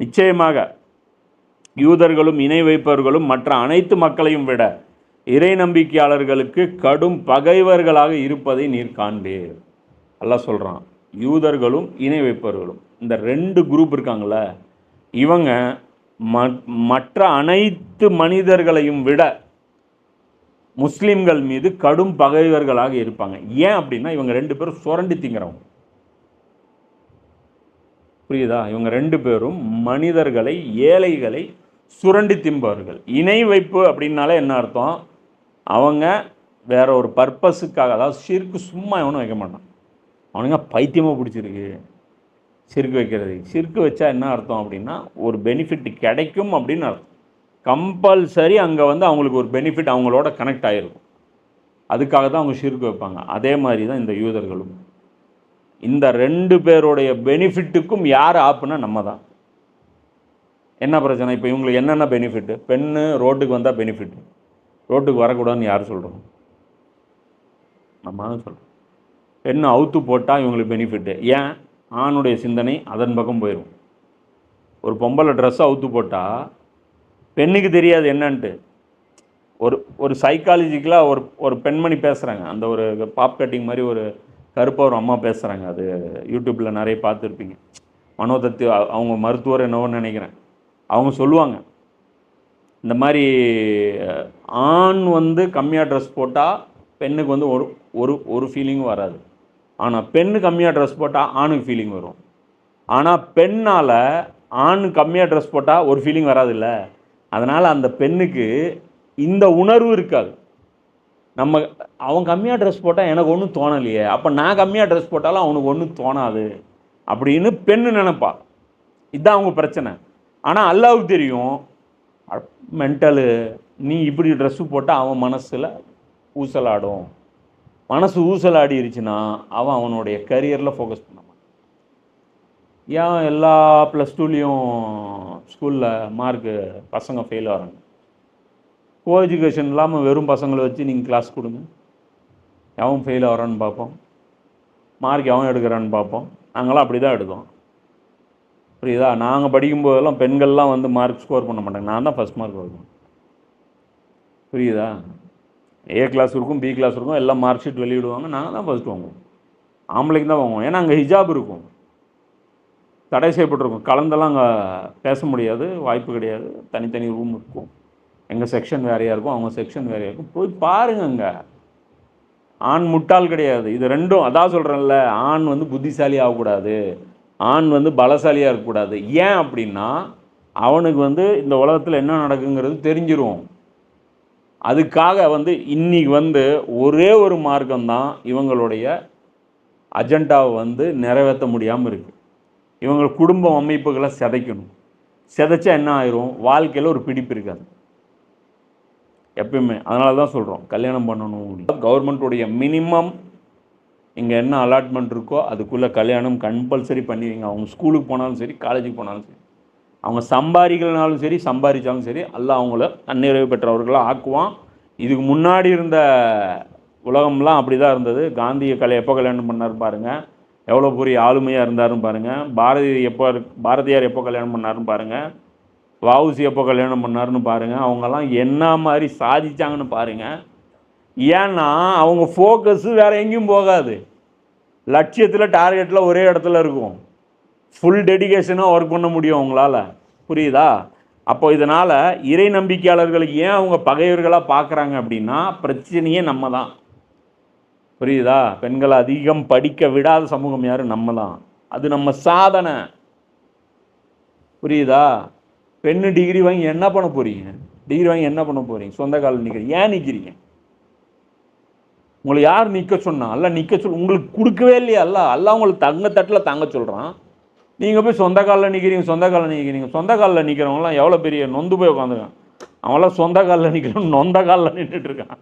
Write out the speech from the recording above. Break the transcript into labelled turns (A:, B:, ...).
A: நிச்சயமாக யூதர்களும் இணை வைப்பவர்களும் மற்ற அனைத்து மக்களையும் விட இறை நம்பிக்கையாளர்களுக்கு கடும் பகைவர்களாக இருப்பதை நீர் காண்பீர். எல்லாம் சொல்கிறான் யூதர்களும் இணை வைப்பவர்களும். இந்த ரெண்டு குரூப் இருக்காங்கள இவங்க ம மற்ற அனைத்து மனிதர்களையும் விட முஸ்லீம்கள் மீது கடும் பகைவர்களாக இருப்பாங்க. ஏன் அப்படின்னா இவங்க ரெண்டு பேரும் சுரண்டி திங்கிறவங்க. புரியுதா? இவங்க ரெண்டு பேரும் மனிதர்களை ஏழைகளை சுரண்டி திம்பவர்கள் இணை வைப்பு அப்படின்னாலே என்ன அர்த்தம்? அவங்க வேற ஒரு பர்பஸுக்காக அதாவது சிறுக்கு சும்மா எவனும் வைக்க மாட்டான். அவனுங்க பைத்தியமாக பிடிச்சிருக்கு. சிறுக்கு வைக்கிறது. சிறுக்கு வச்சா என்ன அர்த்தம் அப்படின்னா ஒரு பெனிஃபிட் கிடைக்கும் அப்படின்னு அர்த்தம். கம்பல்சரி அங்கே வந்து அவங்களுக்கு ஒரு பெனிஃபிட் அவங்களோட கனெக்ட் ஆகிருக்கும் அதுக்காக தான் அவங்க சிறுக்கு வைப்பாங்க. அதே மாதிரி தான் இந்த யூதர்களும். இந்த ரெண்டு பேருடைய பெனிஃபிட்டுக்கும் யார் ஆப்புனா நம்ம தான் என்ன பிரச்சனை? இப்போ இவங்களுக்கு என்னென்ன பெனிஃபிட்டு பெண்ணு ரோட்டுக்கு வந்தால் பெனிஃபிட் ரோட்டுக்கு வரக்கூடாதுன்னு யார் சொல்கிறோம் நம்ம தான் சொல்கிறோம் பெண்ணு அவுத்து போட்டால் இவங்களுக்கு பெனிஃபிட்டு ஏன்? ஆணுடைய சிந்தனை அதன் பக்கம் போயிடும் ஒரு பொம்பளை ட்ரெஸ்ஸை அவுத்து போட்டால் பெண்ணுக்கு தெரியாது என்னன்ட்டு. ஒரு ஒரு சைக்காலஜிக்கலாக ஒரு ஒரு பெண்மணி பேசுகிறாங்க அந்த ஒரு பாப் கட்டிங் மாதிரி ஒரு கருப்பாக ஒரு அம்மா பேசுகிறாங்க அது யூடியூப்பில் நிறைய பார்த்துருப்பீங்க. மனோதத்து அவங்க மருத்துவர் என்னவோன்னு நினைக்கிறேன். அவங்க சொல்லுவாங்க. இந்த மாதிரி ஆண் வந்து கம்மியாக ட்ரெஸ் போட்டால் பெண்ணுக்கு வந்து ஒரு ஒரு ஒரு ஃபீலிங்கும் வராது. ஆனால் பெண்ணு கம்மியாக ட்ரெஸ் போட்டால் ஆணுக்கு ஃபீலிங் வரும். ஆனால் பெண்ணால் ஆண் கம்மியாக ட்ரெஸ் போட்டால் ஒரு ஃபீலிங் வராதுல்ல. அதனால் அந்த பெண்ணுக்கு இந்த உணர்வு இருக்காது. நம்ம அவன் கம்மியாக ட்ரெஸ் போட்டால் எனக்கு ஒன்றும் தோணலையே. அப்போ நான் கம்மியாக ட்ரெஸ் போட்டாலும் அவனுக்கு ஒன்றும் தோணாது. அப்படின்னு பெண்ணு நினைப்பா. இதுதான் அவங்க பிரச்சனை. ஆனால் அல்லாவுக்கு தெரியும் மென்டலு நீ இப்படி ட்ரெஸ்ஸு போட்டால் அவன் மனசில் ஊசலாடும். மனசு ஊசலாடிருச்சுன்னா அவன் அவனுடைய கரியரில் ஃபோக்கஸ் பண்ண மாட்டான். ஏன் எல்லா ப்ளஸ் டூலேயும் ஸ்கூலில் மார்க்கு பசங்க ஃபெயில் ஆகிறாங்க? கோ எஜுகேஷன் இல்லாமல் வெறும் பசங்களை வச்சு நீங்கள் கிளாஸ் கொடுங்க. எவன் ஃபெயில் ஆகிறான்னு பார்ப்போம். மார்க் எவன் எடுக்கிறான்னு பார்ப்போம். நாங்களாம் அப்படி தான் எடுத்தோம். புரியுதா? நாங்கள் படிக்கும்போதெல்லாம் பெண்கள்லாம் வந்து மார்க் ஸ்கோர் பண்ண மாட்டாங்க. நான் தான் ஃபஸ்ட் மார்க் வருவேன் புரியுதா? ஏ கிளாஸ் இருக்கும் பி கிளாஸ் இருக்கும் எல்லாம் மார்க் ஷீட் வெளியிடுவாங்க. நாங்கள் தான் ஃபஸ்ட் வாங்குவோம். ஆம்பளைக்கு தான் வாங்குவோம். ஏன்னா அங்கே ஹிஜாப் இருக்கும். தடை செய்யப்பட்டிருக்கும். கலந்தெல்லாம் அங்கே பேச முடியாது. வாய்ப்பு கிடையாது. தனித்தனி ரூம் இருக்கும். எங்கள் செக்ஷன் வேறையாக இருக்கும் அவங்க செக்ஷன் வேறையாக இருக்கும் போய் பாருங்க அங்கே ஆண் முட்டாள் கிடையாது. இது ரெண்டும் அதான் சொல்கிறேன்ல ஆண் வந்து புத்திசாலி ஆகக்கூடாது. ஆண் வந்து பலசாலியாக இருக்கக்கூடாது. ஏன் அப்படின்னா அவனுக்கு வந்து இந்த உலகத்தில் என்ன நடக்குங்கிறது தெரிஞ்சிரும். அதுக்காக வந்து இன்னைக்கு வந்து ஒரே ஒரு மார்க்கம்தான் இவங்களுடைய அஜெண்டாவை வந்து நிறைவேற்ற முடியாமல் இருக்குது இவங்க குடும்ப அமைப்புகளை சிதைக்கணும். சிதைச்சா என்ன ஆயிரும்? வாழ்க்கையில் ஒரு பிடிப்பு இருக்காது. எப்பயுமே. அதனால தான் சொல்கிறோம் கல்யாணம் பண்ணணும் கவர்மெண்ட்டுடைய மினிமம் இங்கே என்ன அலாட்மெண்ட் இருக்கோ அதுக்குள்ளே கல்யாணம் கம்பல்சரி பண்ணுவீங்க அவங்க ஸ்கூலுக்கு போனாலும் சரி காலேஜுக்கு போனாலும் சரி. அவங்க சம்பாதிக்கலனாலும் சரி சம்பாதிச்சாலும் சரி அல்ல அவங்கள தன்னிறைவு பெற்றவர்களாக ஆக்குவான். இதுக்கு முன்னாடி இருந்த உலகம்லாம் அப்படி தான் இருந்தது. காந்திய கலை எப்போ கல்யாணம் பண்ணார் பாருங்கள் எவ்வளோ பெரிய ஆளுமையாக இருந்தாருன்னு பாருங்கள் பாரதி எப்போ பாரதியார் எப்போ கல்யாணம் பண்ணாருன்னு பாருங்கள் வாவுசி எப்போ கல்யாணம் பண்ணாருன்னு பாருங்கள் அவங்கெல்லாம் என்ன மாதிரி சாதிச்சாங்கன்னு பாருங்கள் ஏன்னா அவங்க ஃபோக்கஸு வேறு எங்கேயும் போகாது. லட்சியத்தில் டார்கெட்டில் ஒரே இடத்துல இருக்கும். ஃபுல் டெடிகேஷனாக ஒர்க் பண்ண முடியும் அவங்களால. புரியுதா? அப்போ இதனால் இறை நம்பிக்கையாளர்களுக்கு ஏன் அவங்க பகைவர்களாக பார்க்குறாங்க அப்படின்னா பிரச்சனையே நம்ம தான் புரியுதா? பெண்களை அதிகம் படிக்க விடாத சமூகம் யாரும் நம்ம தான் அது நம்ம சாதனை. புரியுதா? பெண்ணு டிகிரி வாங்கி என்ன பண்ண போறீங்க? டிகிரி வாங்கி என்ன பண்ண போறீங்க? சொந்த காலில் நிற்கிறீங்க ஏன் நிற்கிறீங்க உங்களை யார் நிற்க சொன்னா? அல்ல நிற்க சொல் உங்களுக்கு கொடுக்கவே இல்லையா? அல்ல அல்ல உங்களுக்கு தங்க தட்டில் தங்க சொல்கிறான் நீங்கள் போய் சொந்த காலில் நிற்கிறீங்க சொந்த காலில் நிற்கிறீங்க சொந்த காலில் நிற்கிறவங்களாம் எவ்வளோ பெரிய நொந்து போய் உட்காந்துருக்கான். அவன்லாம் சொந்த காலில் நிற்கிறவன் நொந்த காலில் நின்றுட்டு இருக்கான்.